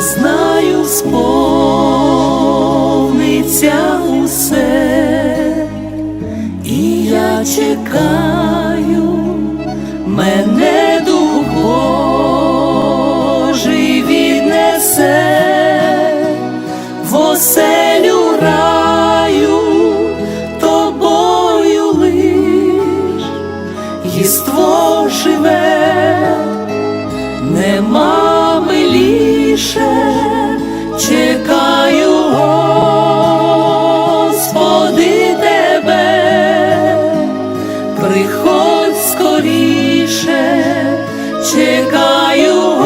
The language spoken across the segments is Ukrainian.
знаю, сповниться усе, і я чекаю. Чекаю,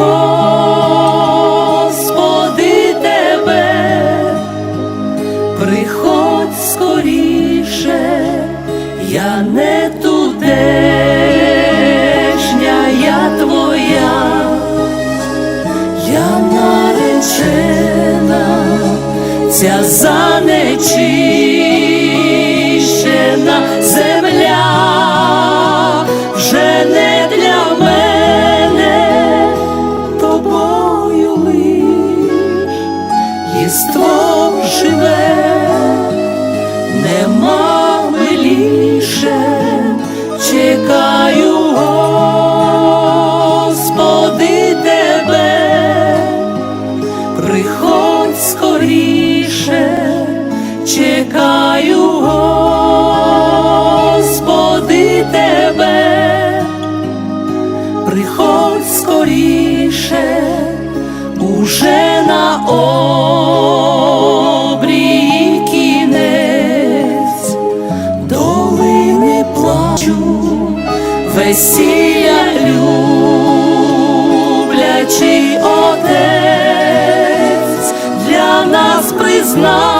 тебе, приходь скоріше, я не тутешня, я твоя, я наречена, ця занечищена єство живе, нема миліше, чекаю, Господи, тебе, приходь скоріше, чекаю, Господи, тебе, приходь скоріше, уже на обрії весілля люблячий отець для нас призначив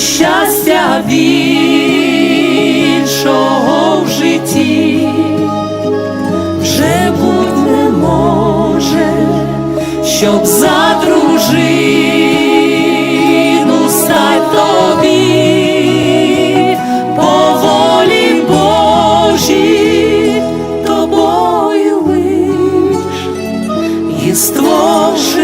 щастя більшого в житті, вже будь не може, щоб задружину стать тобі, по волі Божій і створиш.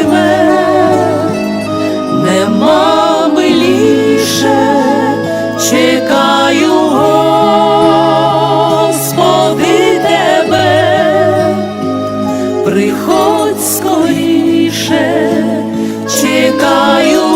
скоріше чекаю.